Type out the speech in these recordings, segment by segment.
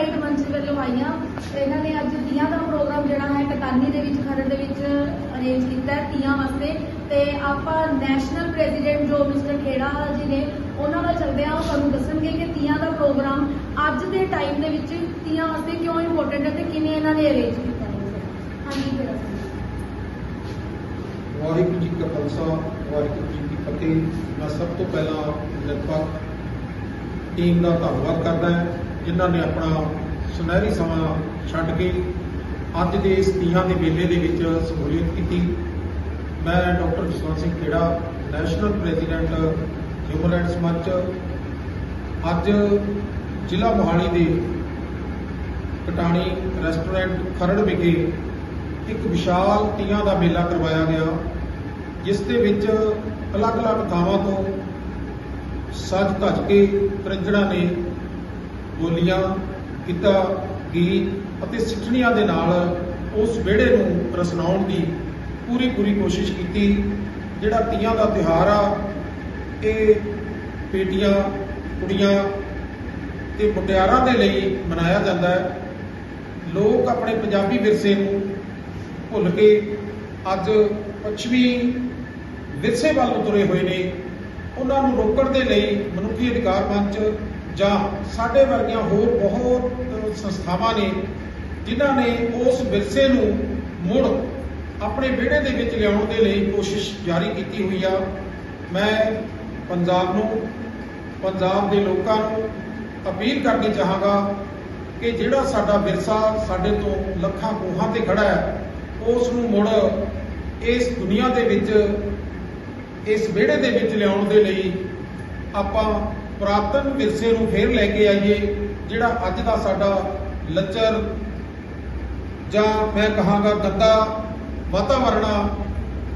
Right ਮੰਚ ਵੱਲੋਂ ਆਈਆਂ। ਇਹਨਾਂ ਨੇ ਅੱਜ ਤੀਆਂ ਦਾ ਪ੍ਰੋਗਰਾਮ ਜਿਹੜਾ ਹੈ ਕਤਾਨੀ ਦੇ ਵਿੱਚ, ਖਰੜ ਦੇ ਵਿੱਚ ਅਰੇਂਜ ਕੀਤਾ ਹੈ ਤੀਆਂ ਵਾਸਤੇ। ਤੇ ਆਪਾਂ ਨੈਸ਼ਨਲ ਪ੍ਰੈਜ਼ੀਡੈਂਟ ਜੋ ਮਿਸਟਰ ਖੇੜਾ ਜੀ ਨੇ, ਉਹਨਾਂ ਦਾ ਚੱਲਦੇ ਆ ਉਹ ਸਾਨੂੰ ਦੱਸਣਗੇ ਕਿ ਤੀਆਂ ਦਾ ਪ੍ਰੋਗਰਾਮ ਅੱਜ ਦੇ ਟਾਈਮ ਦੇ ਵਿੱਚ ਤੀਆਂ ਵਾਸਤੇ ਕਿਉਂ ਇੰਪੋਰਟੈਂਟ ਹੈ ਤੇ ਕਿਵੇਂ ਇਹਨਾਂ ਨੇ ਅਰੇਂਜ ਕੀਤਾ ਹੈ। ਹਾਂਜੀ ਖੇੜਾ ਵਾਹਿਗੁਰੂ ਜੀ ਕਾ ਖਾਲਸਾ, ਵਾਹਿਗੁਰੂ ਜੀ ਕੀ ਫਤਿਹ। ਮੈਂ ਸਭ ਤੋਂ ਪਹਿਲਾਂ ਨਿਰਪੱਖ ਟੀਮ ਦਾ ਧੰਨਵਾਦ ਕਰਦਾ ਹਾਂ। ਜਿਨ੍ਹਾਂ ਨੇ ਆਪਣਾ ਸੁਨਹਿਰੀ ਸਮਾਂ ਛੱਡ ਕੇ ਅੱਜ ਦੇ ਇਸ ਤੀਆਂ ਦੇ ਮੇਲੇ ਦੇ ਵਿੱਚ ਸ਼ਮੂਲੀਅਤ ਕੀਤੀ। ਮੈਂ doctor Jaswant Singh Khera, national president human rights Manch, ਅੱਜ ਜ਼ਿਲ੍ਹਾ ਮੋਹਾਲੀ ਦੇ ਕਟਾਣੀ ਰੈਸਟੋਰੈਂਟ ਖਰੜ ਵਿਖੇ ਇੱਕ ਵਿਸ਼ਾਲ ਤੀਆਂ ਦਾ ਮੇਲਾ ਕਰਵਾਇਆ ਗਿਆ, ਜਿਸ ਦੇ ਵਿੱਚ ਅਲੱਗ-ਅਲੱਗ ਥਾਵਾਂ ਤੋਂ ਸੱਜ ਧੱਜ ਕੇ ਤ੍ਰਿੰਜਣਾ ਨੇ ਬੋਲੀਆਂ, ਗਿੱਧਾ, ਗੀਤ ਅਤੇ ਸਿੱਠਣੀਆਂ ਦੇ ਨਾਲ ਉਸ ਵਿਹੜੇ ਨੂੰ ਰਸਨਾਉਣ ਦੀ ਪੂਰੀ ਪੂਰੀ ਕੋਸ਼ਿਸ਼ ਕੀਤੀ, ਜਿਹੜਾ ਤੀਆਂ ਦਾ ਤਿਉਹਾਰ ਆ, ਇਹ ਬੇਟੀਆਂ, ਕੁੜੀਆਂ ਤੇ ਮੁਟਿਆਰਾਂ ਦੇ ਲਈ ਮਨਾਇਆ ਜਾਂਦਾ ਹੈ। ਲੋਕ ਆਪਣੇ ਪੰਜਾਬੀ ਵਿਰਸੇ ਨੂੰ ਭੁੱਲ ਕੇ ਅੱਜ ਪੱਛਮੀ ਵਿਰਸੇ ਵੱਲ ਤੁਰੇ ਹੋਏ ਨੇ। ਉਹਨਾਂ ਨੂੰ ਰੋਕਣ ਦੇ ਲਈ ਮਨੁੱਖੀ ਅਧਿਕਾਰ ਮੰਚ ਜਾਂ ਸਾਡੇ ਵਰਗੀਆਂ ਹੋਰ ਬਹੁਤ ਸੰਸਥਾਵਾਂ ਨੇ, ਜਿਨ੍ਹਾਂ ਨੇ ਉਸ ਵਿਰਸੇ ਨੂੰ ਮੁੜ ਆਪਣੇ ਵਿਹੜੇ ਦੇ ਵਿੱਚ ਲਿਆਉਣ ਦੇ ਲਈ ਕੋਸ਼ਿਸ਼ ਜਾਰੀ ਕੀਤੀ ਹੋਈ ਆ। ਮੈਂ ਪੰਜਾਬ ਨੂੰ, ਪੰਜਾਬ ਦੇ ਲੋਕਾਂ ਨੂੰ ਅਪੀਲ ਕਰਨੀ ਚਾਹਾਂਗਾ ਕਿ ਜਿਹੜਾ ਸਾਡਾ ਵਿਰਸਾ ਸਾਡੇ ਤੋਂ ਲੱਖਾਂ ਕੋਹਾਂ ਤੇ ਖੜਾ ਹੈ, ਉਸ ਨੂੰ ਮੁੜ ਇਸ ਦੁਨੀਆ ਦੇ ਵਿੱਚ ਇਸ ਵਿਹੜੇ ਦੇ ਵਿੱਚ ਲਿਆਉਣ ਦੇ ਲਈ ਆਪਾਂ ਪੁਰਾਤਨ ਵਿਰਸੇ ਨੂੰ ਫੇਰ ਲੈ ਕੇ ਆਈਏ, ਜਿਹੜਾ ਅੱਜ ਦਾ ਸਾਡਾ ਲੱਚਰ ਜਾਂ ਮੈਂ ਕਹਾਂਗਾ ਗੱਦਾ ਵਾਤਾਵਰਣਾ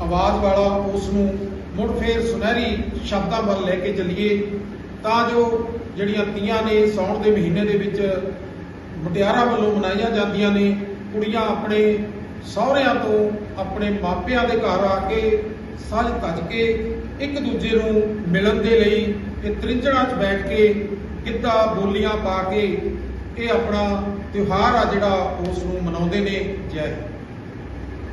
ਆਵਾਜ਼ ਵਾਲਾ ਉਸ ਨੂੰ ਮੁੜ ਫੇਰ ਸੁਨਹਿਰੀ ਸ਼ਬਦਾਂ ਵੱਲ ਲੈ ਕੇ ਚੱਲੀਏ, ਤਾਂ ਜੋ ਜਿਹੜੀਆਂ ਤੀਆਂ ਨੇ ਸੌਣ ਦੇ ਮਹੀਨੇ ਦੇ ਵਿੱਚ ਮੁਟਿਆਰਾਂ ਵੱਲੋਂ ਮਨਾਈਆਂ ਜਾਂਦੀਆਂ ਨੇ, ਕੁੜੀਆਂ ਆਪਣੇ ਸਹੁਰਿਆਂ ਤੋਂ ਆਪਣੇ ਮਾਪਿਆਂ ਦੇ ਘਰ ਆ ਕੇ ਸੱਜ ਧੱਜ ਕੇ ਇੱਕ ਦੂਜੇ ਨੂੰ ਮਿਲਣ ਦੇ ਲਈ ਇਹ ਤ੍ਰਿੰਜਣਾ 'ਚ ਬੈਠ ਕੇ ਗਿੱਧਾ ਬੋਲੀਆਂ ਪਾ ਕੇ ਇਹ ਆਪਣਾ ਤਿਉਹਾਰ ਆ ਜਿਹੜਾ ਉਸ ਨੂੰ ਮਨਾਉਂਦੇ ਨੇ। ਜੈ ਹਿੰਦ।